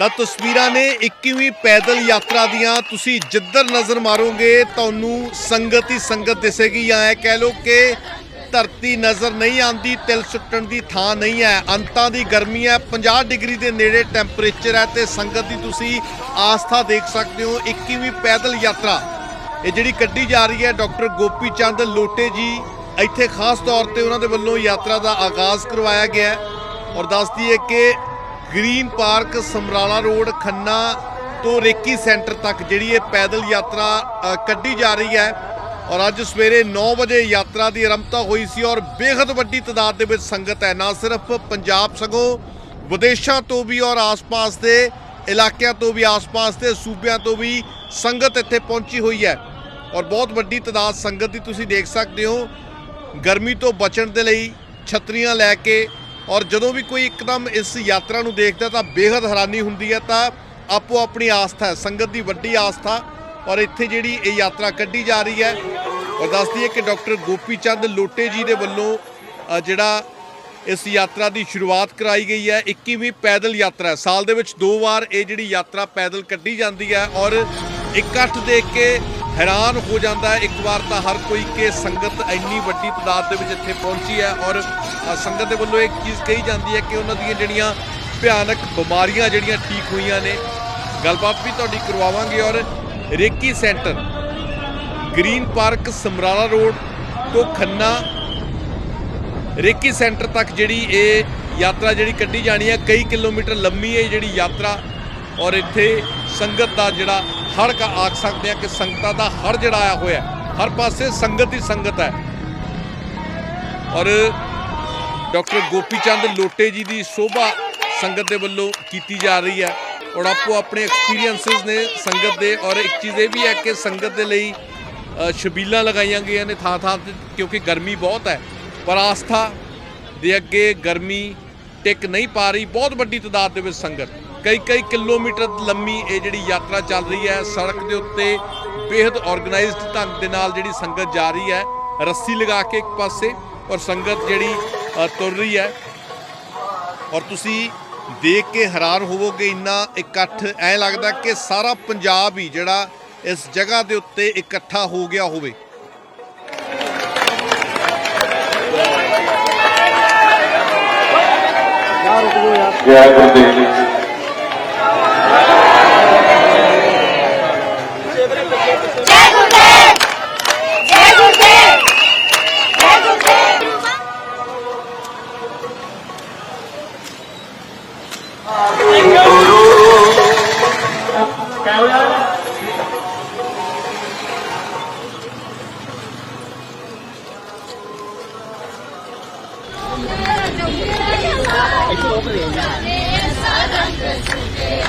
ਤਾਂ ਤਸਵੀਰਾਂ ਨੇ 21ਵੀਂ ਪੈਦਲ ਯਾਤਰਾ ਦੀਆਂ। ਤੁਸੀਂ ਜਿੱਧਰ ਨਜ਼ਰ ਮਾਰੋਗੇ, ਤੁਹਾਨੂੰ ਸੰਗਤ ਹੀ ਸੰਗਤ ਦਿਸੇਗੀ। ਜਾਂ ਇਹ ਕਹਿ ਲਓ ਕਿ ਧਰਤੀ ਨਜ਼ਰ ਨਹੀਂ ਆਂਦੀ ਤਿਲ ਸੁੱਟਣ ਦੀ ਥਾਂ ਨਹੀਂ ਹੈ। ਅੰਤਾਂ ਦੀ ਗਰਮੀ ਹੈ 50 ਡਿਗਰੀ ਦੇ ਨੇੜੇ ਟੈਂਪਰੇਚਰ ਹੈ ਤੇ ਸੰਗਤ ਦੀ ਤੁਸੀਂ ਆਸਥਾ ਦੇਖ ਸਕਦੇ ਹੋ 21ਵੀਂ ਪੈਦਲ ਯਾਤਰਾ। ਇਹ ਜਿਹੜੀ ਕੱਢੀ ਜਾ ਰਹੀ ਹੈ, ਡਾਕਟਰ ਗੋਪੀ ਚੰਦ ਲੋਟੇ ਜੀ, ਇੱਥੇ ਖਾਸ ਤੌਰ ਤੇ ਉਹਨਾਂ ਦੇ ਵੱਲੋਂ ਯਾਤਰਾ ਦਾ ਆਗਾਜ਼ ਕਰਵਾਇਆ ਗਿਆ ਔਰ ਦੱਸਦੀ ਹੈ ਕਿ green park Samrala road Khanna ਤੋਂ ਰੇਕੀ ਸੈਂਟਰ ਤੱਕ ਜਿਹੜੀ ਇਹ ਪੈਦਲ ਯਾਤਰਾ ਕੱਢੀ ਜਾ ਰਹੀ ਹੈ। ਔਰ ਅੱਜ ਸਵੇਰੇ 9 ਵਜੇ ਯਾਤਰਾ ਦੀ ਆਰੰਭਤਾ ਹੋਈ ਸੀ ਔਰ ਬੇहद ਵੱਡੀ ਤਦਾਦ ਦੇ ਵਿੱਚ ਸੰਗਤ ਹੈ। ਨਾ ਸਿਰਫ ਪੰਜਾਬ ਸਗੋਂ, ਵਿਦੇਸ਼ਾਂ ਤੋਂ ਵੀ ਔਰ ਆਸ-ਪਾਸ ਦੇ ਇਲਾਕਿਆਂ ਤੋਂ ਵੀ, ਆਸ-ਪਾਸ ਦੇ ਸੂਬਿਆਂ ਤੋਂ ਵੀ ਸੰਗਤ ਇੱਥੇ ਪਹੁੰਚੀ ਹੋਈ ਹੈ। ਔਰ ਬਹੁਤ ਵੱਡੀ ਤਦਾਦ ਸੰਗਤ ਦੀ ਤੁਸੀਂ ਦੇਖ ਸਕਦੇ ਹੋ। ਗਰਮੀ ਤੋਂ ਬਚਣ ਦੇ ਲਈ ਛਤਰੀਆਂ ਲੈ ਕੇ ਔਰ ਜਦੋਂ ਵੀ ਕੋਈ ਇੱਕਦਮ ਇਸ ਯਾਤਰਾ ਨੂੰ ਦੇਖਦਾ ਤਾਂ ਬੇहद ਹੈਰਾਨੀ ਹੁੰਦੀ ਹੈ, ਤਾਂ ਆਪੋ ਆਪਣੀ ਆਸਥਾ ਹੈ, ਸੰਗਤ ਦੀ ਵੱਡੀ ਆਸਥਾ। ਔਰ ਇੱਥੇ ਜਿਹੜੀ ਇਹ ਯਾਤਰਾ ਕੱਢੀ ਜਾ ਰਹੀ ਹੈ, ਔਰ ਦੱਸਦੀ ਹੈ ਕਿ ਡਾਕਟਰ ਗੋਪੀ ਚੰਦ ਲੋਟੇ ਜੀ ਦੇ ਵੱਲੋਂ ਜਿਹੜਾ ਇਸ ਯਾਤਰਾ ਦੀ ਸ਼ੁਰੂਆਤ ਕਰਾਈ ਗਈ ਹੈ 21ਵੀਂ ਪੈਦਲ ਯਾਤਰਾ ਸਾਲ ਦੇ ਵਿੱਚ ਦੋ ਵਾਰ ਇਹ ਜਿਹੜੀ ਯਾਤਰਾ ਪੈਦਲ ਕੱਢੀ ਜਾਂਦੀ ਹੈ ਔਰ ਇਕੱਠ ਦੇਖ ਕੇ ਹੈਰਾਨ ਹੋ ਜਾਂਦਾ ਹੈ। ਇੱਕ ਵਾਰ ਤਾਂ ਹਰ ਕੋਈ ਕਿ ਸੰਗਤ ਇੰਨੀ ਵੱਡੀ ਤਦਾਦ ਦੇ ਵਿੱਚ ਇੱਥੇ ਪਹੁੰਚੀ ਹੈ ਔਰ ਸੰਗਤ ਦੇ ਵੱਲੋਂ ਇੱਕ ਚੀਜ਼ ਕਹੀ ਜਾਂਦੀ ਹੈ ਕਿ ਉਹਨਾਂ ਦੀਆਂ ਜਿਹੜੀਆਂ ਭਿਆਨਕ ਬਿਮਾਰੀਆਂ ਜਿਹੜੀਆਂ ਠੀਕ ਹੋਈਆਂ ਨੇ, ਗੱਲਬਾਤ ਵੀ ਤੁਹਾਡੀ ਕਰਵਾਵਾਂਗੇ ਔਰ reiki centre, green park, Samrala road ਤੋਂ ਖੰਨਾ, ਰੇਕੀ ਸੈਂਟਰ ਤੱਕ ਜਿਹੜੀ ਇਹ ਯਾਤਰਾ ਜਿਹੜੀ ਕੱਢੀ ਜਾਣੀ ਹੈ, ਕਈ ਕਿਲੋਮੀਟਰ ਲੰਮੀ ਹੈ ਇਹ ਜਿਹੜੀ ਯਾਤਰਾ ਔਰ ਇੱਥੇ ਸੰਗਤ ਦਾ ਜਿਹੜਾ ਹੜ ਕਾ ਆਖ ਸਕਦੇ ਆ ਕਿ ਸੰਗਤਾਂ ਦਾ ਹੜ ਜਿਹੜਾ ਆਇਆ ਹੋਇਆ ਹਰ ਪਾਸੇ ਸੰਗਤ ਹੀ ਸੰਗਤ ਹੈ। ਔਰ ਡਾਕਟਰ ਗੋਪੀ ਚੰਦ ਲੋਟੇ ਜੀ ਦੀ ਸੋਭਾ ਸੰਗਤ ਦੇ ਵੱਲੋਂ ਕੀਤੀ ਜਾ ਰਹੀ ਹੈ ਔਰ ਆਪੋ ਆਪਣੇ ਐਕਸਪੀਰੀਐਂਸਸ ਨੇ ਸੰਗਤ ਦੇ। ਔਰ ਇੱਕ ਚੀਜ਼ ਇਹ ਵੀ ਹੈ ਕਿ ਸੰਗਤ ਦੇ ਲਈ ਅ, ਛਬੀਲਾਂ ਲਗਾਈਆਂ ਗਈਆਂ ਨੇ ਥਾਂ ਥਾਂ ਤੇ ਕਿਉਂਕਿ ਗਰਮੀ ਬਹੁਤ ਹੈ। ਪਰ ਆਸਥਾ ਦੇ ਅੱਗੇ ਗਰਮੀ ਟਿਕ ਨਹੀਂ ਪਾ ਰਹੀ ਬਹੁਤ ਵੱਡੀ ਤਦਾਦ ਦੇ ਵਿੱਚ ਸੰਗਤ। ਕਈ ਕਈ ਕਿਲੋਮੀਟਰ ਲੰਮੀ ਇਹ ਜਿਹੜੀ ਯਾਤਰਾ ਚੱਲ ਰਹੀ ਹੈ, ਸੜਕ ਦੇ ਉੱਤੇ ਬੇहद ਆਰਗੇਨਾਈਜ਼ਡ ਢੰਗ ਦੇ ਨਾਲ ਜਿਹੜੀ ਸੰਗਤ ਜਾ ਰਹੀ ਹੈ, ਰੱਸੀ ਲਗਾ ਕੇ ਇੱਕ ਪਾਸੇ ਔਰ ਸੰਗਤ ਜਿਹੜੀ ਤੁਰ ਰਹੀ ਹੈ। ਔਰ ਤੁਸੀਂ ਦੇਖ ਕੇ ਹੈਰਾਨ ਹੋਵੋਗੇ, ਇੰਨਾ ਇਕੱਠ ਐ ਲੱਗਦਾ ਕਿ ਸਾਰਾ ਪੰਜਾਬ ਹੀ ਜਿਹੜਾ ਇਸ ਜਗ੍ਹਾ ਦੇ ਉੱਤੇ ਇਕੱਠਾ ਹੋ ਗਿਆ ਹੋਵੇ। ਜੈ ਗੁਰਦੇਵ 耶西萨，耶西萨，感谢你啊。